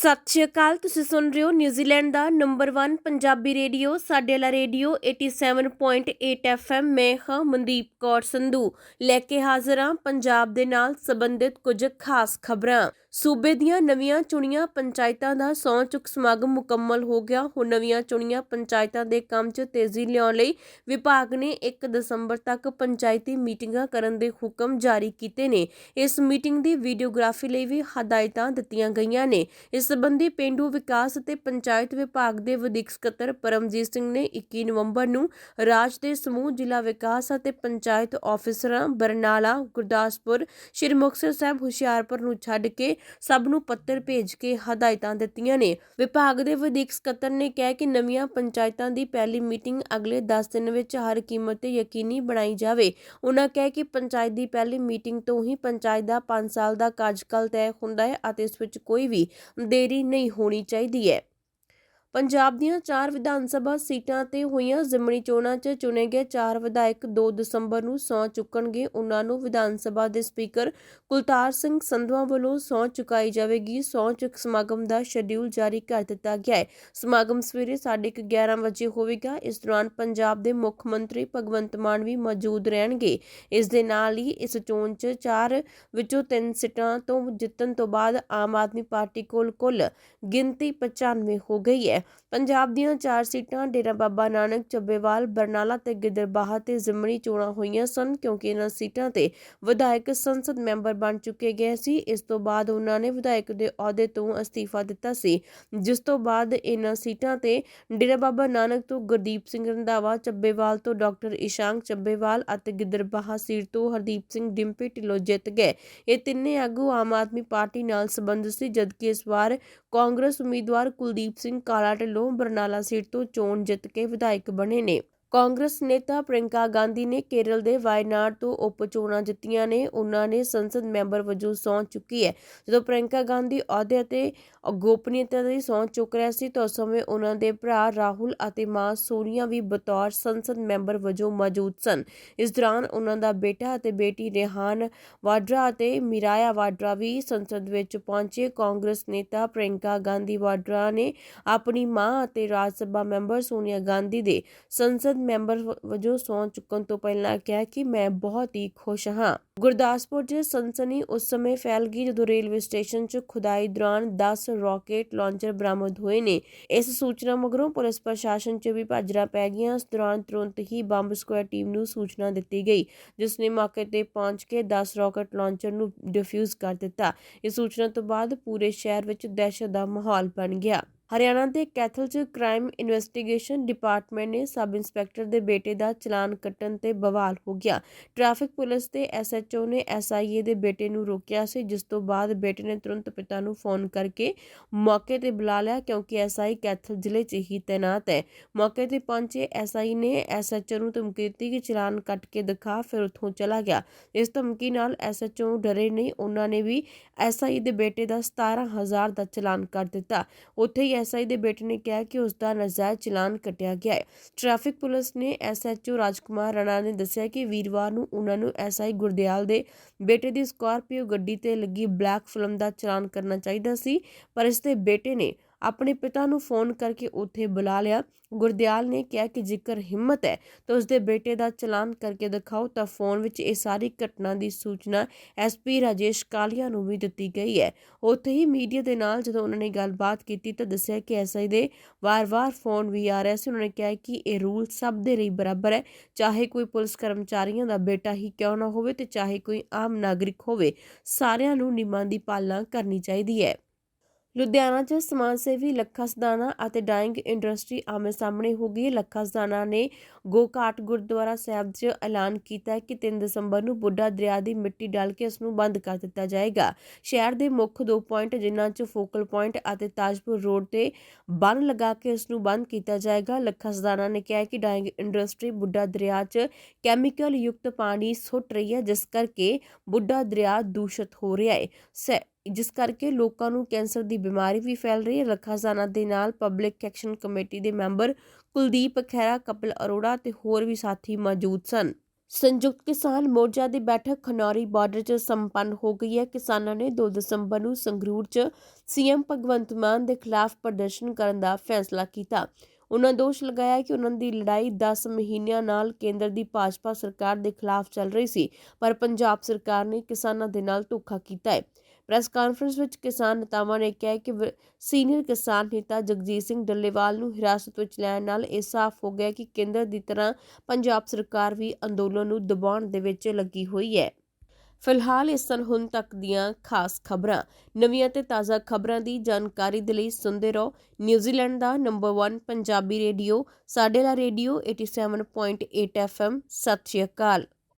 ਸਤਿ ਸ਼੍ਰੀ ਅਕਾਲ, ਤੁਸੀਂ ਸੁਣ ਰਹੇ ਹੋ ਨਿਊਜ਼ੀਲੈਂਡ ਦਾ ਨੰਬਰ 1 ਪੰਜਾਬੀ ਰੇਡੀਓ ਸਾਡੇ ਵਾਲਾ ਰੇਡੀਓ 87.8 FM ਮੈਂ ਹਾਂ ਮਨਦੀਪ ਕੌਰ ਸੰਧੂ। ਲੈ ਕੇ ਹਾਜ਼ਰ ਹਾਂ ਪੰਜਾਬ ਦੇ ਨਾਲ ਸੰਬੰਧਿਤ ਕੁਝ ਖਾਸ ਖਬਰਾਂ। ਸੂਬੇ ਦੀਆਂ ਨਵੀਆਂ ਚੁਣੀਆਂ ਪੰਚਾਇਤਾਂ ਦਾ ਸਹੁੰ ਚੁੱਕ ਸਮਾਗਮ ਮੁਕੰਮਲ ਹੋ ਗਿਆ। ਹੁਣ ਨਵੀਆਂ ਚੁਣੀਆਂ ਪੰਚਾਇਤਾਂ ਦੇ ਕੰਮ 'ਚ ਤੇਜ਼ੀ ਲਿਆਉਣ ਲਈ ਵਿਭਾਗ ਨੇ 1 ਦਸੰਬਰ ਤੱਕ ਪੰਚਾਇਤੀ ਮੀਟਿੰਗਾਂ ਕਰਨ ਦੇ ਹੁਕਮ ਜਾਰੀ ਕੀਤੇ ਨੇ। ਇਸ ਮੀਟਿੰਗ ਦੀ ਵੀਡੀਓਗ੍ਰਾਫੀ ਲਈ ਵੀ ਹਦਾਇਤਾਂ ਦਿੱਤੀਆਂ ਗਈਆਂ ਨੇ। ਇਸ ਸਬੰਧੀ ਪਿੰਡੂ ਵਿਕਾਸ ਅਤੇ ਪੰਚਾਇਤ ਵਿਭਾਗ ਦੇ ਵਧੀਕ ਸਕੱਤਰ ਪਰਮਜੀਤ ਸਿੰਘ ਨੇ 21 ਨਵੰਬਰ ਨੂੰ ਰਾਜ ਦੇ ਸਮੂਹ ਜ਼ਿਲ੍ਹਾ ਵਿਕਾਸ ਅਤੇ ਪੰਚਾਇਤ ਆਫਿਸਰਾਂ ਬਰਨਾਲਾ, ਗੁਰਦਾਸਪੁਰ, ਸ਼੍ਰੀ ਮੁਕਤਸਰ ਸਾਹਿਬ, ਹੁਸ਼ਿਆਰਪੁਰ ਨੂੰ ਛੱਡ ਕੇ ਸਭ ਨੂੰ ਪੱਤਰ ਭੇਜ ਕੇ ਹਦਾਇਤਾਂ ਦਿੱਤੀਆਂ ਨੇ। ਵਿਭਾਗ ਦੇ ਵਧੀਕ ਸਕੱਤਰ ਨੇ ਕਿਹਾ ਕਿ ਨਵੀਆਂ ਪੰਚਾਇਤਾਂ ਦੀ ਪਹਿਲੀ ਮੀਟਿੰਗ ਅਗਲੇ 10 ਦਿਨ ਵਿੱਚ ਹਰ ਕੀਮਤ ਤੇ ਯਕੀਨੀ ਬਣਾਈ ਜਾਵੇ। ਉਹਨਾਂ ਕਿਹਾ ਕਿ ਪੰਚਾਇਤ ਦੀ ਪਹਿਲੀ ਮੀਟਿੰਗ ਤੋਂ ਹੀ ਪੰਚਾਇਤ ਦਾ 5 ਸਾਲ ਦਾ ਕਾਰਜਕਾਲ ਤੈਅ ਹੁੰਦਾ ਹੈ ਅਤੇ ਇਸ ਵਿੱਚ ਕੋਈ ਵੀ ਦੇਰੀ ਨਹੀਂ ਹੋਣੀ ਚਾਹੀਦੀ ਹੈ। ਪੰਜਾਬ ਦੀਆਂ ਚਾਰ ਵਿਧਾਨ ਸਭਾ ਸੀਟਾਂ ਤੇ ਹੋਈਆਂ ਜ਼ਿਮਨੀ ਚੋਣਾਂ 'ਚ ਚੁਣੇ ਗਏ ਚਾਰ ਵਿਧਾਇਕ 2 ਦਸੰਬਰ ਨੂੰ ਸਹੁੰ ਚੁੱਕਣਗੇ। ਉਹਨਾਂ ਨੂੰ ਵਿਧਾਨ ਸਭਾ ਦੇ ਸਪੀਕਰ ਕੁਲਤਾਰ ਸਿੰਘ ਸੰਧਵਾ ਵੱਲੋਂ ਸਹੁੰ ਚੁਕਾਈ ਜਾਵੇਗੀ। ਸਹੁੰ ਚੁੱਕ ਸਮਾਗਮ ਦਾ ਸ਼ੈਡਿਊਲ ਜਾਰੀ ਕਰ ਦਿੱਤਾ ਗਿਆ ਹੈ। ਸਮਾਗਮ ਸਵੇਰੇ 11:30 ਵਜੇ ਹੋਵੇਗਾ। ਇਸ ਦੌਰਾਨ ਪੰਜਾਬ ਦੇ ਮੁੱਖ ਮੰਤਰੀ ਭਗਵੰਤ ਮਾਨ ਵੀ ਮੌਜੂਦ ਰਹਿਣਗੇ। ਇਸ ਦੇ ਨਾਲ ਹੀ ਇਸ ਚੋਣ 'ਚ ਚਾਰ ਵਿੱਚੋਂ ਤਿੰਨ ਸੀਟਾਂ ਤੋਂ ਜਿੱਤਣ ਤੋਂ ਬਾਅਦ ਆਮ ਆਦਮੀ ਪਾਰਟੀ ਕੋਲ ਕੁੱਲ ਗਿਣਤੀ 95 ਹੋ ਗਈ ਹੈ। ਪੰਜਾਬ ਦੀਆਂ ਚਾਰ ਸੀਟਾਂ, ਡੇਰਾ ਬਾਬਾ ਨਾਨਕ, ਚੱਬੇਵਾਲ, ਬਰਨਾਲਾ ਤੇ ਗਿੱਦੜਬਾਹਾ ਤੇ ਜ਼ਿਮਨੀ ਚੋਣਾਂ ਹੋਈਆਂ ਸਨ ਕਿਉਂਕਿ ਇਹਨਾਂ ਸੀਟਾਂ ਤੇ ਵਿਧਾਇਕ ਸੰਸਦ ਮੈਂਬਰ ਬਣ ਚੁੱਕੇ ਗਏ ਸੀ। ਇਸ ਤੋਂ ਬਾਅਦ ਉਹਨਾਂ ਨੇ ਵਿਧਾਇਕ ਦੇ ਅਹੁਦੇ ਤੋਂ ਅਸਤੀਫਾ ਦਿੱਤਾ ਸੀ, ਜਿਸ ਤੋਂ ਬਾਅਦ ਇਹਨਾਂ ਸੀਟਾਂ ਤੇ ਡੇਰਾ ਬਾਬਾ ਨਾਨਕ ਤੋਂ ਗੁਰਦੀਪ ਸਿੰਘ ਰੰਧਾਵਾ, ਚੱਬੇਵਾਲ ਤੋਂ ਡਾਕਟਰ ਇਸ਼ਾਂਕ ਚੱਬੇਵਾਲ ਅਤੇ ਗਿੱਦੜਬਾਹਾ ਸੀਟ ਤੋਂ ਹਰਦੀਪ ਸਿੰਘ ਡਿੰਪੀ ਢਿੱਲੋਂ ਜਿੱਤ ਗਏ। ਇਹ ਤਿੰਨੇ ਆਗੂ ਆਮ ਆਦਮੀ ਪਾਰਟੀ ਨਾਲ ਸੰਬੰਧਿਤ ਸੀ, ਜਦਕਿ ਇਸ ਵਾਰ ਕਾਂਗਰਸ ਉਮੀਦਵਾਰ ਕੁਲਦੀਪ ਸਿੰਘ ਕਾਲਾ ਢਿੱਲੋਂ ਬਰਨਾਲਾ ਸੀਟ ਤੋਂ ਚੋਣ ਜਿੱਤ ਕੇ ਵਿਧਾਇਕ ਬਣੇ ਨੇ। ਕਾਂਗਰਸ ਨੇਤਾ ਪ੍ਰਿੰਕਾ ਗਾਂਧੀ ਨੇ ਕੇਰਲ ਦੇ ਵਾਇਨਾਡ ਤੋਂ ਉਪ ਚੋਣਾਂ ਜਿੱਤੀਆਂ ਨੇ, ਉਹਨਾਂ ਨੇ ਸੰਸਦ ਮੈਂਬਰ ਵਜੋਂ ਸਹੁੰ ਚੁੱਕੀ ਹੈ। ਜਦੋਂ ਪ੍ਰਿੰਕਾ ਗਾਂਧੀ ਅਹੁਦੇ ਅਤੇ ਗੋਪਨੀਯਤਾ ਦੀ ਸਹੁੰ ਚੁੱਕ ਰਿਹਾ ਸੀ, ਤਾਂ ਉਸ ਸਮੇਂ ਉਹਨਾਂ ਦੇ ਭਰਾ ਰਾਹੁਲ ਅਤੇ ਮਾਂ ਸੋਨੀਆ ਵੀ ਬਤੌਰ ਸੰਸਦ ਮੈਂਬਰ ਵਜੋਂ ਮੌਜੂਦ ਸਨ। ਇਸ ਦੌਰਾਨ ਉਹਨਾਂ ਦਾ ਬੇਟਾ ਅਤੇ ਬੇਟੀ ਰੇਹਾਨ ਵਾਡਰਾ ਅਤੇ ਮਿਰਾਇਆ ਵਾਡਰਾ ਵੀ ਸੰਸਦ ਵਿੱਚ ਪਹੁੰਚੇ। ਕਾਂਗਰਸ ਨੇਤਾ ਪ੍ਰਿੰਕਾ ਗਾਂਧੀ ਵਾਡਰਾ ਨੇ ਆਪਣੀ ਮਾਂ ਅਤੇ ਰਾਜ ਸਭਾ ਮੈਂਬਰ ਸੋਨੀਆ ਗਾਂਧੀ ਦੇ ਸੰਸਦ ਮੈਂਬਰ ਵਜੋਂ ਸਹੁੰ ਚੁੱਕਣ ਤੋਂ ਪਹਿਲਾਂ ਕਿਹਾ ਕਿ ਮੈਂ ਬਹੁਤ ਹੀ ਖੁਸ਼ ਹਾਂ। ਗੁਰਦਾਸਪੁਰ 'ਚ ਸਨਸਨੀ ਉਸ ਸਮੇਂ ਫੈਲ ਗਈ ਜਦੋਂ ਰੇਲਵੇ ਸਟੇਸ਼ਨ 'ਚ ਖੁਦਾਈ ਦੌਰਾਨ 10 ਰਾਕੇਟ ਲਾਂਚਰ ਬਰਾਮਦ ਹੋਏ ਨੇ। ਇਸ ਸੂਚਨਾ ਮਗਰੋਂ ਪੁਲਿਸ ਪ੍ਰਸ਼ਾਸਨ 'ਚ ਵੀ ਭਾਜੜਾ ਪੈ ਗਈਆਂ। ਇਸ ਦੌਰਾਨ ਤੁਰੰਤ ਹੀ ਬੰਬ ਸਕੁਐਡ ਟੀਮ ਨੂੰ ਸੂਚਨਾ ਦਿੱਤੀ ਗਈ, ਜਿਸ ਨੇ ਮੌਕੇ ਤੇ ਪਹੁੰਚ ਕੇ 10 ਰਾਕੇਟ ਲਾਂਚਰ ਨੂੰ ਡਿਫਿਊਜ਼ ਕਰ ਦਿੱਤਾ। ਇਸ ਸੂਚਨਾ ਤੋਂ ਬਾਅਦ ਪੂਰੇ ਸ਼ਹਿਰ ਵਿੱਚ ਦਹਿਸ਼ਤ ਦਾ ਮਾਹੌਲ ਬਣ ਗਿਆ। ਹਰਿਆਣਾ ਦੇ ਕੈਥਲ 'ਚ ਕ੍ਰਾਈਮ ਇਨਵੈਸਟੀਗੇਸ਼ਨ ਡਿਪਾਰਟਮੈਂਟ ਨੇ ਸਬ ਇੰਸਪੈਕਟਰ ਦੇ ਬੇਟੇ ਦਾ ਚਲਾਨ ਕੱਟਣ ਤੇ ਬਵਾਲ ਹੋ ਗਿਆ। ਟ੍ਰੈਫਿਕ ਪੁਲਿਸ ਤੇ ਐਸਐਚਓ ਨੇ ਐਸਆਈਏ ਦੇ ਬੇਟੇ ਨੂੰ ਰੋਕਿਆ ਸੀ, ਜਿਸ ਤੋਂ ਬਾਅਦ ਬੇਟੇ ਨੇ ਤੁਰੰਤ ਪਿਤਾ ਨੂੰ ਫੋਨ ਕਰਕੇ ਮੌਕੇ ਤੇ ਬੁਲਾ ਲਿਆ, ਕਿਉਂਕਿ ਐਸਆਈ ਕੈਥਲ ਜ਼ਿਲ੍ਹੇ 'ਚ ਹੀ ਤੈਨਾਤ ਹੈ। ਮੌਕੇ ਤੇ ਪਹੁੰਚੇ ਐਸਆਈ ਨੇ ਐਸਐਚਓ ਨੂੰ ਧਮਕੀ ਦਿੱਤੀ ਕਿ ਚਲਾਨ ਕੱਟ ਕੇ ਦਿਖਾ, ਫਿਰ ਉੱਥੋਂ ਚਲਾ ਗਿਆ। ਇਸ ਧਮਕੀ ਨਾਲ ਐਸਐਚਓ ਡਰੇ ਨਹੀਂ, ਉਹਨਾਂ ਨੇ ਵੀ ਐਸਆਈ ਦੇ ਬੇਟੇ ਦਾ 17000 ਦਾ ਚਲਾਨ ਕੱਟ ਦਿੱਤਾ। ਉੱਥੇ ਹੀ ਐਸਆਈ ਦੇ ਬੇਟੇ ਨੇ ਕਿਹਾ ਕਿ ਉਸ ਦਾ ਨਜਾਇਜ਼ ਚਲਾਨ ਕੱਟਿਆ ਗਿਆ ਹੈ। ਟ੍ਰੈਫਿਕ ਪੁਲਿਸ ਨੇ ਐਸਐਚਓ ਰਾਜਕੁਮਾਰ ਰਾਣਾ ਨੇ ਦੱਸਿਆ ਕਿ ਵੀਰਵਾਰ ਨੂੰ ਉਹਨਾਂ ਨੂੰ ਐਸਆਈ ਗੁਰਦਿਆਲ ਦੇ ਬੇਟੇ ਦੀ ਸਕਾਰਪੀਓ ਗੱਡੀ ਤੇ ਲੱਗੀ ਬਲੈਕ ਫਿਲਮ ਦਾ ਚਲਾਨ ਕਰਨਾ ਚਾਹੀਦਾ ਸੀ, ਪਰ ਇਸ ਦੇ ਬੇਟੇ ਨੇ ਆਪਣੇ ਪਿਤਾ ਨੂੰ ਫੋਨ ਕਰਕੇ ਉੱਥੇ ਬੁਲਾ ਲਿਆ। ਗੁਰਦਿਆਲ ਨੇ ਕਿਹਾ ਕਿ ਜੇਕਰ ਹਿੰਮਤ ਹੈ ਤਾਂ ਉਸ ਦੇ ਬੇਟੇ ਦਾ ਚਲਾਨ ਕਰਕੇ ਦਿਖਾਓ ਤਾਂ ਫੋਨ ਵਿੱਚ ਇਹ ਸਾਰੀ ਘਟਨਾ ਦੀ ਸੂਚਨਾ ਐਸਪੀ ਰਾਜੇਸ਼ ਕਾਲੀਆ ਨੂੰ ਵੀ ਦਿੱਤੀ ਗਈ ਹੈ। ਉੱਥੇ ਹੀ ਮੀਡੀਆ ਦੇ ਨਾਲ ਜਦੋਂ ਉਹਨਾਂ ਨੇ ਗੱਲਬਾਤ ਕੀਤੀ ਤਾਂ ਦੱਸਿਆ ਕਿ ਐਸਆਈ ਦੇ ਵਾਰ-ਵਾਰ ਫੋਨ ਵੀ ਆ ਰਿਹਾ ਸੀ। ਉਹਨਾਂ ਨੇ ਕਿਹਾ ਕਿ ਇਹ ਰੂਲ ਸਭ ਦੇ ਲਈ ਬਰਾਬਰ ਹੈ। ਚਾਹੇ ਕੋਈ ਪੁਲਿਸ ਕਰਮਚਾਰੀਆਂ ਦਾ ਬੇਟਾ ਹੀ ਕਿਉਂ ਨਾ ਹੋਵੇ ਤੇ ਚਾਹੇ ਕੋਈ ਆਮ ਨਾਗਰਿਕ ਹੋਵੇ, ਸਾਰਿਆਂ ਨੂੰ ਨਿਯਮਾਂ ਦੀ ਪਾਲਣਾ ਕਰਨੀ ਚਾਹੀਦੀ ਹੈ। ਲੁਧਿਆਣਾ 'ਚ ਸਮਾਜ ਸੇਵੀ ਲੱਖਾ ਸਦਾਨਾ ਅਤੇ ਡਾਈਂਗ ਇੰਡਸਟਰੀ ਆਮੇ ਸਾਹਮਣੇ ਹੋ ਗਈ। ਲੱਖਾ ਸਦਾਨਾ ਨੇ ਗੋਕਾਟ ਗੁਰਦੁਆਰਾ ਸਾਹਿਬ 'ਚ ਐਲਾਨ ਕੀਤਾ ਕਿ 3 ਦਸੰਬਰ ਨੂੰ ਬੁੱਢਾ ਦਰਿਆ ਦੀ ਮਿੱਟੀ ਡਾਲ ਕੇ ਇਸ ਨੂੰ ਬੰਦ ਕਰ ਦਿੱਤਾ ਜਾਏਗਾ। ਸ਼ਹਿਰ ਦੇ ਮੁੱਖ ਦੋ ਪੁਆਇੰਟ ਜਿਨ੍ਹਾਂ 'ਚ ਫੋਕਲ ਪੁਆਇੰਟ ਅਤੇ ਤਾਜਪੁਰ ਰੋਡ ਤੇ ਬੰਨ ਲਗਾ ਕੇ ਇਸ ਨੂੰ ਬੰਦ ਕੀਤਾ ਜਾਏਗਾ। ਲੱਖਾ ਸਦਾਨਾ ਨੇ ਕਿਹਾ ਕਿ ਡਾਈਂਗ ਇੰਡਸਟਰੀ ਬੁੱਢਾ ਦਰਿਆ 'ਚ ਕੈਮੀਕਲ ਯੁਕਤ ਪਾਣੀ ਸੁੱਟ ਰਹੀ ਹੈ, ਜਿਸ ਕਰਕੇ ਬੁੱਢਾ ਦਰਿਆ ਦੂਸ਼ਿਤ ਹੋ ਰਿਹਾ ਹੈ। ਸੈ- ਜਿਸ ਕਰਕੇ ਲੋਕਾਂ ਨੂੰ ਕੈਂਸਰ ਦੀ ਬਿਮਾਰੀ ਵੀ ਫੈਲ ਰਹੀ ਹੈ। ਲੱਖਾਜ਼ਾਨਾ ਦੇ ਨਾਲ ਪਬਲਿਕ ਐਕਸ਼ਨ ਕਮੇਟੀ ਦੇ ਮੈਂਬਰ ਕੁਲਦੀਪ ਖਹਿਰਾ, ਕਪਿਲ ਅਰੋੜਾ ਤੇ ਹੋਰ ਵੀ ਸਾਥੀ ਮੌਜੂਦ ਸਨ। ਸੰਯੁਕਤ ਕਿਸਾਨ ਮੋਰਚਾ ਦੀ ਬੈਠਕ ਖਨੌਰੀ ਬਾਰਡਰ 'ਚ ਸੰਪੰਨ ਹੋ ਗਈ ਹੈ। ਕਿਸਾਨਾਂ ਨੇ 2 ਦਸੰਬਰ ਨੂੰ ਸੰਗਰੂਰ 'ਚ ਸੀਐਮ ਭਗਵੰਤ ਮਾਨ ਦੇ ਖਿਲਾਫ ਪ੍ਰਦਰਸ਼ਨ ਕਰਨ ਦਾ ਫੈਸਲਾ ਕੀਤਾ। ਉਹਨਾਂ ਦੋਸ਼ ਲਗਾਇਆ ਕਿ ਉਹਨਾਂ ਦੀ ਲੜਾਈ 10 ਮਹੀਨਿਆਂ ਨਾਲ ਕੇਂਦਰ ਦੀ ਭਾਜਪਾ ਸਰਕਾਰ ਦੇ ਖਿਲਾਫ ਚੱਲ ਰਹੀ ਸੀ, ਪਰ ਪੰਜਾਬ ਸਰਕਾਰ ਨੇ ਕਿਸਾਨਾਂ ਦੇ ਨਾਲ ਧੋਖਾ ਕੀਤਾ ਹੈ। ਪ੍ਰੈਸ ਕਾਨਫਰੰਸ ਵਿੱਚ ਕਿਸਾਨ ਨੇਤਾਵਾਂ ਨੇ ਕਿਹਾ ਕਿ ਸੀਨੀਅਰ ਕਿਸਾਨ ਨੇਤਾ ਜਗਜੀਤ ਸਿੰਘ ਡੱਲੇਵਾਲ ਨੂੰ ਹਿਰਾਸਤ ਵਿੱਚ ਲੈਣ ਨਾਲ ਇਹ ਸਾਫ਼ ਹੋ ਗਿਆ ਕਿ ਕੇਂਦਰ ਦੀ ਤਰ੍ਹਾਂ ਪੰਜਾਬ ਸਰਕਾਰ ਵੀ ਅੰਦੋਲਨ ਨੂੰ ਦਬਾਉਣ ਦੇ ਵਿੱਚ ਲੱਗੀ ਹੋਈ ਹੈ। ਫਿਲਹਾਲ ਇਸ ਸਨ ਹੁਣ ਤੱਕ ਦੀਆਂ ਖਾਸ ਖਬਰਾਂ। ਨਵੀਆਂ ਤੇ ਤਾਜ਼ਾ ਖਬਰਾਂ ਦੀ ਜਾਣਕਾਰੀ ਦੇ ਲਈ ਸੁਣਦੇ ਰਹੋ। ਨਿਊਜ਼ੀਲੈਂਡ ਦਾ ਨੰਬਰ 1 ਪੰਜਾਬੀ ਰੇਡੀਓ, ਸਾਡੇ ਲਾ ਰੇਡੀਓ 87.8 FM ਸਤਿ ਸ਼੍ਰੀ ਅਕਾਲ।